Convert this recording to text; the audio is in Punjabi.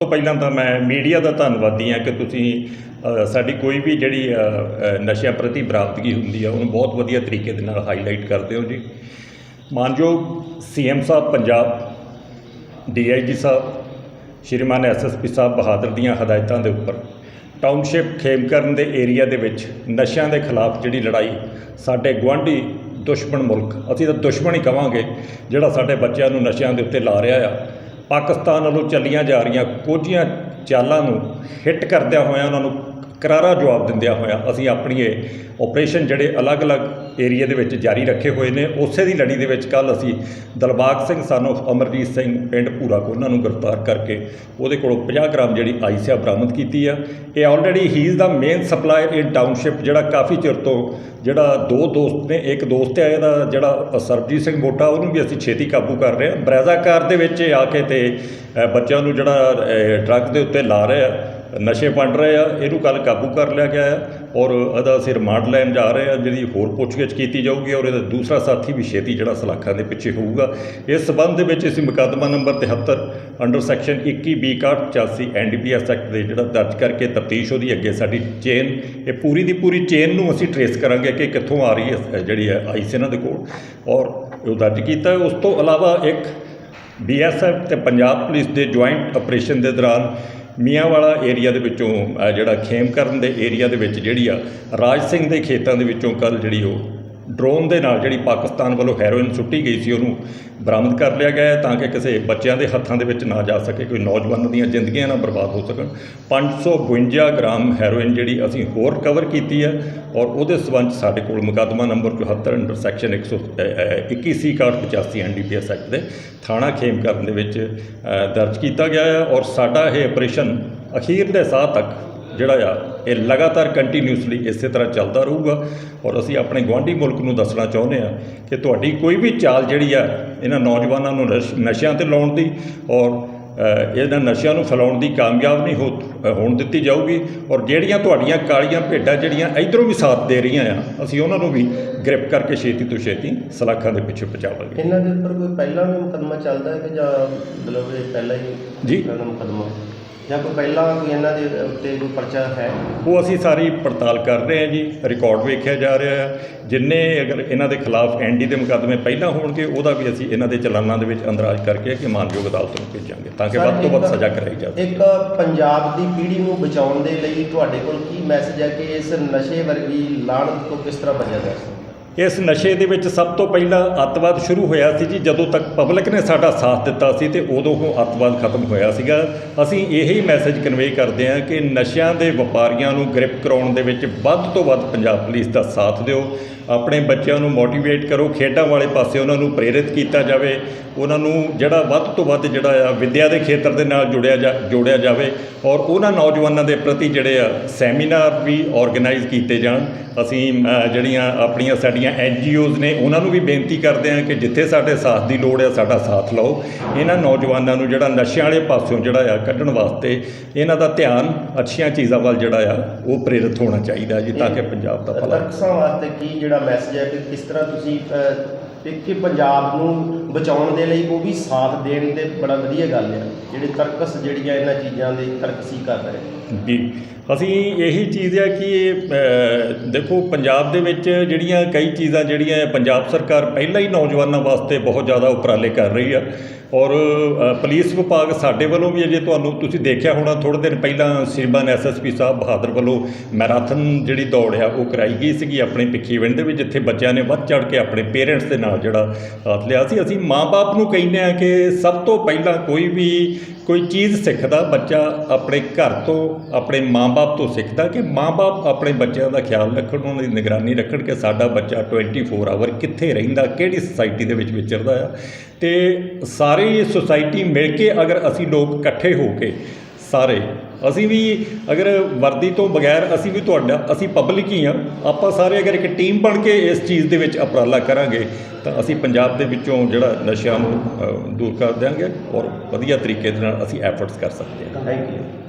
ਤੋਂ ਪਹਿਲਾਂ ਤਾਂ ਮੈਂ ਮੀਡੀਆ ਦਾ ਧੰਨਵਾਦੀ ਹਾਂ ਕਿ ਤੁਸੀਂ ਸਾਡੀ ਕੋਈ ਵੀ ਜਿਹੜੀ ਨਸ਼ਿਆਂ ਪ੍ਰਤੀ ਬਰਾਮਦਗੀ ਹੁੰਦੀ ਆ, ਉਹਨੂੰ ਬਹੁਤ ਵਧੀਆ ਤਰੀਕੇ ਦੇ ਨਾਲ ਹਾਈਲਾਈਟ ਕਰਦੇ ਹੋ ਜੀ। ਮਾਨਯੋਗ ਸੀਐਮ ਸਾਹਿਬ, ਪੰਜਾਬ ਡੀਆਈਜੀ ਸਾਹਿਬ, ਸ਼੍ਰੀਮਾਨ ਐਸਐਸਪੀ ਸਾਹਿਬ ਬਹਾਦਰ ਦੀਆਂ ਹਦਾਇਤਾਂ ਦੇ ਉੱਪਰ, ਟਾਊਨਸ਼ਿਪ ਖੇਮਕਰਨ ਦੇ ਏਰੀਆ ਦੇ ਵਿੱਚ ਨਸ਼ਿਆਂ ਦੇ ਖਿਲਾਫ ਜਿਹੜੀ ਲੜਾਈ ਸਾਡੇ ਗੁਆਂਢੀ ਦੁਸ਼ਮਣ ਮੁਲਕ, ਅਸੀਂ ਤਾਂ ਦੁਸ਼ਮਣ ਹੀ ਕਵਾਂਗੇ ਜਿਹੜਾ ਸਾਡੇ ਬੱਚਿਆਂ ਨੂੰ ਨਸ਼ਿਆਂ ਦੇ ਉੱਤੇ ਲਾ ਰਿਹਾ ਆ। ਪਾਕਿਸਤਾਨ ਵੱਲੋਂ ਚੱਲੀਆਂ ਜਾ ਰਹੀਆਂ ਕੋਝੀਆਂ ਚਾਲਾਂ ਨੂੰ ਹਿੱਟ ਕਰਦਿਆਂ ਹੋਇਆਂ ਉਹਨਾਂ ਨੂੰ ਕਰਾਰਾ ਜਵਾਬ ਦਿੰਦਿਆਂ ਹੋਇਆਂ ਅਸੀਂ ਆਪਣੀ ਇਹ ਆਪਰੇਸ਼ਨ ਜਿਹੜੇ ਅਲੱਗ-ਅਲੱਗ ਏਰੀਆ ਦੇ ਵਿੱਚ ਜਾਰੀ ਰੱਖੇ ਹੋਏ ਨੇ, ਉਸੇ ਦੀ ਲੜੀ ਦੇ ਵਿੱਚ ਕੱਲ ਅਸੀਂ ਦਲਬਾਗ ਸਿੰਘ ਸਨ ਸਾਨੂੰ ਅਮਰਜੀਤ ਸਿੰਘ ਪਿੰਡ ਭੂਰਾ ਉਹਨਾਂ ਨੂੰ ਗ੍ਰਿਫਤਾਰ ਕਰਕੇ ਉਹਦੇ ਕੋਲੋਂ 50 ਗ੍ਰਾਮ ਜਿਹੜੀ ਆਈਸਿਆ ਬਰਾਮਦ ਕੀਤੀ ਆ। ਇਹ ਆਲਰੇਡੀ ਹੀ is the main supplier in township ਜਿਹੜਾ ਕਾਫੀ ਚਿਰ ਤੋਂ ਜਿਹੜਾ ਦੋ ਦੋਸਤ ਨੇ, ਇੱਕ ਦੋਸਤ ਹੈ ਇਹਦਾ ਜਿਹੜਾ ਸਰਬਜੀਤ ਸਿੰਘ ਮੋਟਾ, ਉਹਨੂੰ ਵੀ ਅਸੀਂ ਛੇਤੀ ਕਾਬੂ ਕਰ ਰਹੇ ਹਾਂ। ਬਰੈਜ਼ਾ ਕਾਰ ਦੇ ਵਿੱਚ ਆ ਕੇ ਤੇ ਬੱਚਿਆਂ ਨੂੰ ਜਿਹੜਾ ਡਰੱਗ ਦੇ ਉੱਤੇ ਲਾ ਰਿਹਾ ਨਸ਼ੇ ਵੰਡ ਰਹੇ ਆ, ਇਹਨੂੰ ਕੱਲ ਕਾਬੂ ਕਰ ਲਿਆ ਗਿਆ ਹੈ ਔਰ ਇਹਦਾ ਅਸੀਂ ਰਿਮਾਂਡ ਲੈਣ ਜਾ ਰਹੇ ਆ ਜਿਹਦੀ ਹੋਰ ਪੁੱਛਗਿੱਛ ਕੀਤੀ ਜਾਊਗੀ ਔਰ ਇਹਦਾ ਦੂਸਰਾ ਸਾਥੀ ਵੀ ਛੇਤੀ ਜਿਹੜਾ ਸਲਾਖਾਂ ਦੇ ਪਿੱਛੇ ਹੋਊਗਾ। ਇਸ ਸਬੰਧ ਦੇ ਵਿੱਚ ਅਸੀਂ ਮੁਕੱਦਮਾ number 73 under section 21 B 85 NDPS act ਦੇ ਜਿਹੜਾ ਦਰਜ ਕਰਕੇ ਤਫਤੀਸ਼ ਉਹਦੀ ਅੱਗੇ ਸਾਡੀ ਚੇਨ, ਇਹ ਪੂਰੀ ਦੀ ਪੂਰੀ ਚੇਨ ਨੂੰ ਅਸੀਂ ਟਰੇਸ ਕਰਾਂਗੇ ਕਿ ਕਿੱਥੋਂ ਆ ਰਹੀ ਹੈ ਜਿਹੜੀ ਹੈ ਆਈਸ ਇਹਨਾਂ ਦੇ ਕੋਲ ਔਰ ਉਹ ਦਰਜ ਕੀਤਾ ਉਸ ਤੋਂ ਇਲਾਵਾ ਇੱਕ ਬੀਐਸਐਫ ਤੇ ਪੰਜਾਬ ਪੁਲਿਸ ਦੇ ਜੁਆਇੰਟ ਆਪਰੇਸ਼ਨ ਦੇ ਦੌਰਾਨ ਮੀਆਂਵਾਲਾ ਏਰੀਆ ਦੇ ਵਿੱਚੋਂ ਜਿਹੜਾ ਖੇਮਕਰਨ ਦੇ ਏਰੀਆ ਦੇ ਵਿੱਚ ਜਿਹੜੀ ਆ, ਰਾਜ ਸਿੰਘ ਦੇ ਖੇਤਾਂ ਦੇ ਵਿੱਚੋਂ ਕੱਲ ਜਿਹੜੀ ਉਹ ਡਰੋਨ ਦੇ ਨਾਲ ਜਿਹੜੀ ਪਾਕਿਸਤਾਨ ਵੱਲੋਂ ਹੈਰੋਇਨ ਸੁੱਟੀ ਗਈ ਸੀ, ਉਹਨੂੰ ਬਰਾਮਦ ਕਰ ਲਿਆ ਗਿਆ ਹੈ ਤਾਂ ਕਿ ਕਿਸੇ ਬੱਚਿਆਂ ਦੇ ਹੱਥਾਂ ਦੇ ਵਿੱਚ ਨਾ ਜਾ ਸਕੇ, ਕੋਈ ਨੌਜਵਾਨਾਂ ਦੀਆਂ ਜ਼ਿੰਦਗੀਆਂ ਨਾ ਬਰਬਾਦ ਹੋ ਸਕਣ। 552 ਗ੍ਰਾਮ ਹੈਰੋਇਨ ਜਿਹੜੀ ਅਸੀਂ ਹੋਰ ਕਵਰ ਕੀਤੀ ਹੈ ਔਰ ਉਹਦੇ ਸਬੰਧ ਸਾਡੇ ਕੋਲ ਮੁਕੱਦਮਾ number 74 under section 121 C 85 NDPS act ਦੇ ਥਾਣਾ ਖੇਮਕਰਨ ਦੇ ਵਿੱਚ ਦਰਜ ਕੀਤਾ ਗਿਆ ਹੈ ਔਰ ਸਾਡਾ ਇਹ ਆਪਰੇਸ਼ਨ ਅਖੀਰ ਦੇ ਸਾਹ ਤੱਕ ਜਿਹੜਾ ਆ ਇਹ ਲਗਾਤਾਰ ਕੰਟੀਨਿਊਸਲੀ ਇਸੇ ਤਰ੍ਹਾਂ ਚੱਲਦਾ ਰਹੂਗਾ। ਔਰ ਅਸੀਂ ਆਪਣੇ ਗੁਆਂਢੀ ਮੁਲਕ ਨੂੰ ਦੱਸਣਾ ਚਾਹੁੰਦੇ ਆ ਕਿ ਤੁਹਾਡੀ ਕੋਈ ਵੀ ਚਾਲ ਜਿਹੜੀ ਆ ਇਹਨਾਂ ਨੌਜਵਾਨਾਂ ਨੂੰ ਨਸ਼- ਨਸ਼ਿਆਂ ਤੇ ਲਾਉਣ ਦੀ ਔਰ ਇਹਨਾਂ ਨਸ਼ਿਆਂ ਨੂੰ ਫੈਲਾਉਣ ਦੀ ਕਾਮਯਾਬ ਨਹੀਂ ਹੋਣ ਦਿੱਤੀ ਜਾਊਗੀ। ਔਰ ਜਿਹੜੀਆਂ ਤੁਹਾਡੀਆਂ ਕਾਲੀਆਂ ਭੇਡਾਂ ਜਿਹੜੀਆਂ ਇਧਰੋਂ ਵੀ ਸਾਥ ਦੇ ਰਹੀਆਂ ਆ ਅਸੀਂ ਉਹਨਾਂ ਨੂੰ ਵੀ ਗ੍ਰਿਫ ਕਰਕੇ ਛੇਤੀ ਤੋਂ ਛੇਤੀ ਸਲਾਖਾਂ ਦੇ ਪਿੱਛੇ ਪਹੁੰਚਾਵਾਂਗੇ। ਇਹਨਾਂ ਦੇ ਉੱਪਰ ਕੋਈ ਪਹਿਲਾਂ ਵੀ ਮੁਕੱਦਮਾ ਚੱਲਦਾ ਹੈ ਕਿ ਜਾਂ ਮਤਲਬ ਇਹ ਪਹਿਲਾਂ ਹੀ ਜੀ। ਮੁਕੱਦਮਾ? ਜਾਂ ਕੋਈ ਪਹਿਲਾਂ ਕੋਈ ਇਹਨਾਂ ਦੇ ਉੱਤੇ ਕੋਈ ਪਰਚਾ ਹੈ? ਉਹ ਅਸੀਂ ਸਾਰੀ ਪੜਤਾਲ ਕਰ ਰਹੇ ਹਾਂ ਜੀ ਰਿਕਾਰਡ ਵੇਖਿਆ ਜਾ ਰਿਹਾ ਹੈ। ਜਿੰਨੇ ਅਗਰ ਇਹਨਾਂ ਦੇ ਖਿਲਾਫ ਐਨਡੀ ਦੇ ਮੁਕੱਦਮੇ ਪਹਿਲਾਂ ਹੋਣਗੇ ਉਹਦਾ ਵੀ ਅਸੀਂ ਇਹਨਾਂ ਦੇ ਚਲਾਨਾਂ ਦੇ ਵਿੱਚ ਅੰਦਰਾਜ ਕਰਕੇ ਕਿ ਮਾਨਯੋਗ ਅਦਾਲਤ ਨੂੰ ਭੇਜਾਂਗੇ ਤਾਂ ਕਿ ਵੱਧ ਤੋਂ ਵੱਧ ਸਜ਼ਾ ਕਰਾਈ ਜਾਵੇ ਇੱਕ ਪੰਜਾਬ ਦੀ ਪੀੜ੍ਹੀ ਨੂੰ ਬਚਾਉਣ ਦੇ ਲਈ ਤੁਹਾਡੇ ਕੋਲ ਕੀ ਮੈਸੇਜ ਹੈ ਕਿ ਇਸ ਨਸ਼ੇ ਵਰਗੀ ਲਾਹਨਤ ਤੋਂ ਕਿਸ ਤਰ੍ਹਾਂ ਬਚਿਆ ਜਾ ਸਕਦਾ ਇਸ ਨਸ਼ੇ ਦੇ ਵਿੱਚ ਸਭ ਤੋਂ ਪਹਿਲਾਂ ਅੱਤਵਾਦ ਸ਼ੁਰੂ ਹੋਇਆ ਸੀ ਜੀ। ਜਦੋਂ ਤੱਕ ਪਬਲਿਕ ਨੇ ਸਾਡਾ ਸਾਥ ਦਿੱਤਾ ਸੀ ਤੇ ਉਦੋਂ ਉਹ ਅੱਤਵਾਦ ਖਤਮ ਹੋਇਆ ਸੀਗਾ। ਅਸੀਂ ਇਹੀ ਮੈਸੇਜ ਕਨਵੇ ਕਰਦੇ ਹਾਂ ਕਿ ਨਸ਼ਿਆਂ ਦੇ ਵਪਾਰੀਆਂ ਨੂੰ ਗ੍ਰਿਫ ਕਰਾਉਣ ਦੇ ਵਿੱਚ ਵੱਧ ਤੋਂ ਵੱਧ ਪੰਜਾਬ ਪੁਲਿਸ ਦਾ ਸਾਥ ਦਿਓ। ਆਪਣੇ ਬੱਚਿਆਂ ਨੂੰ ਮੋਟੀਵੇਟ ਕਰੋ। ਖੇਡਾਂ ਵਾਲੇ ਪਾਸੇ ਉਹਨਾਂ ਨੂੰ ਪ੍ਰੇਰਿਤ ਕੀਤਾ ਜਾਵੇ। ਉਹਨਾਂ ਨੂੰ ਜਿਹੜਾ ਵੱਧ ਤੋਂ ਵੱਧ ਜਿਹੜਾ ਆ ਵਿੱਦਿਆ ਦੇ ਖੇਤਰ ਦੇ ਨਾਲ ਜੁੜਿਆ ਜਾ ਜੋੜਿਆ ਜਾਵੇ ਔਰ ਉਹਨਾਂ ਨੌਜਵਾਨਾਂ ਦੇ ਪ੍ਰਤੀ ਜਿਹੜੇ ਆ ਸੈਮੀਨਾਰ ਵੀ ਆਰਗੇਨਾਈਜ਼ ਕੀਤੇ ਜਾਣ। ਅਸੀਂ ਜਿਹੜੀਆਂ ਆਪਣੀਆਂ ਸਾਡੀਆਂ ਐਨਜੀਓਜ਼ ਨੇ ਉਹਨਾਂ ਨੂੰ ਵੀ ਬੇਨਤੀ ਕਰਦੇ ਹਾਂ ਕਿ ਜਿੱਥੇ ਸਾਡੇ ਸਾਥ ਦੀ ਲੋੜ ਹੈ ਸਾਡਾ ਸਾਥ ਲਓ। ਇਹਨਾਂ ਨੌਜਵਾਨਾਂ ਨੂੰ ਜਿਹੜਾ ਨਸ਼ਿਆਂ ਵਾਲੇ ਪਾਸਿਓਂ ਜਿਹੜਾ ਆ ਕੱਢਣ ਵਾਸਤੇ ਇਹਨਾਂ ਦਾ ਧਿਆਨ ਅੱਛੀਆਂ ਚੀਜ਼ਾਂ ਵੱਲ ਜਿਹੜਾ ਆ ਉਹ ਪ੍ਰੇਰਿਤ ਹੋਣਾ ਚਾਹੀਦਾ ਜੀ ਤਾਂ ਕਿ ਪੰਜਾਬ ਦਾ ਭਲਾ ਤਰਕਸਾਂ ਵਾਸਤੇ ਕੀ ਜਿਹੜਾ ਮੈਸੇਜ ਹੈ ਕਿ ਕਿਸ ਤਰ੍ਹਾਂ ਤੁਸੀਂ ਅਹ, ਕਿ ਪੰਜਾਬ ਨੂੰ ਬਚਾਉਣ ਦੇ ਲਈ ਉਹ ਵੀ ਸਾਥ ਦੇਣ ਤੇ ਬੜਾ ਵਧੀਆ ਗੱਲ ਆ ਜਿਹੜੇ ਤਰਕਸ ਜਿਹੜੀਆਂ ਇਹਨਾਂ ਚੀਜ਼ਾਂ ਦੇ ਤਰਕਸੀ ਕਰ ਰਹੇ ਵੀ ਅਸੀਂ ਇਹੀ ਚੀਜ਼ ਆ ਕਿ ਇਹ, ਦੇਖੋ ਪੰਜਾਬ ਦੇ ਵਿੱਚ ਜਿਹੜੀਆਂ ਕਈ ਚੀਜ਼ਾਂ ਜਿਹੜੀਆਂ ਪੰਜਾਬ ਸਰਕਾਰ ਪਹਿਲਾਂ ਹੀ ਨੌਜਵਾਨਾਂ ਵਾਸਤੇ ਬਹੁਤ ਜ਼ਿਆਦਾ ਉਪਰਾਲੇ ਕਰ ਰਹੀ ਆ। ਔਰ ਪੁਲਿਸ ਵਿਭਾਗ ਸਾਡੇ ਵੱਲੋਂ ਵੀ ਅਜੇ ਤੁਹਾਨੂੰ ਤੁਸੀਂ ਦੇਖਿਆ ਹੋਣਾ ਥੋੜ੍ਹੇ ਦਿਨ ਪਹਿਲਾਂ ਸ਼੍ਰੀਮਾਨ ਐਸਐਸਪੀ ਸਾਹਿਬ ਬਹਾਦਰ ਵੱਲੋਂ ਮੈਰਾਥਨ ਜਿਹੜੀ ਦੌੜ ਆ ਉਹ ਕਰਾਈ ਗਈ ਸੀਗੀ। ਆਪਣੇ ਪਿੱਖੀਵਿੰਡ ਦੇ ਵਿੱਚ ਜਿੱਥੇ ਬੱਚਿਆਂ ਨੇ ਵੱਧ ਚੜ ਕੇ ਆਪਣੇ ਪੇਰੈਂਟਸ ਦੇ ਨਾਲ ਜਿਹੜਾ ਸਾਥ ਲਿਆ ਸੀ। ਅਸੀਂ ਮਾਂ-ਬਾਪ ਨੂੰ ਕਹਿੰਦੇ ਆ ਕਿ ਸਭ ਤੋਂ ਪਹਿਲਾਂ ਕੋਈ ਵੀ ਕੋਈ ਚੀਜ਼ ਸਿੱਖਦਾ ਬੱਚਾ ਆਪਣੇ ਘਰ ਤੋਂ, ਆਪਣੇ ਮਾਂ-ਬਾਪ ਤੋਂ ਸਿੱਖਦਾ ਕਿ ਮਾਂ-ਬਾਪ ਆਪਣੇ ਬੱਚਿਆਂ ਦਾ ਖਿਆਲ ਰੱਖਣ, ਉਹਨਾਂ ਦੀ ਨਿਗਰਾਨੀ ਰੱਖਣ ਕਿ ਸਾਡਾ ਬੱਚਾ 24 ਆਵਰ ਕਿੱਥੇ ਰਹਿੰਦਾ, ਕਿਹੜੀ ਸੁਸਾਇਟੀ ਦੇ ਵਿੱਚ ਵਿਚਰਦਾ ਆ। ਤੇ ਸਾਰੀ ਸੁਸਾਇਟੀ ਮਿਲ ਕੇ ਅਗਰ ਅਸੀਂ ਲੋਕ ਇਕੱਠੇ ਹੋ ਕੇ ਸਾਰੇ ਅਸੀਂ ਵੀ ਅਗਰ ਵਰਦੀ ਤੋਂ ਬਗੈਰ ਅਸੀਂ ਵੀ ਤੁਹਾਡਾ, ਅਸੀਂ ਪਬਲਿਕ ਹੀ ਆ ਆਪਾਂ ਸਾਰੇ ਅਗਰ ਇੱਕ ਟੀਮ ਬਣ ਕੇ ਇਸ ਚੀਜ਼ ਦੇ ਵਿੱਚ ਉਪਰਾਲਾ ਕਰਾਂਗੇ, ਤਾਂ ਅਸੀਂ ਪੰਜਾਬ ਦੇ ਵਿੱਚੋਂ ਜਿਹੜਾ ਨਸ਼ਿਆਂ ਨੂੰ ਦੂਰ ਕਰ ਦਿਆਂਗੇ ਔਰ ਵਧੀਆ ਤਰੀਕੇ ਦੇ ਨਾਲ ਅਸੀਂ ਐਫਰਟਸ ਕਰ ਸਕਦੇ ਹਾਂ। Thank you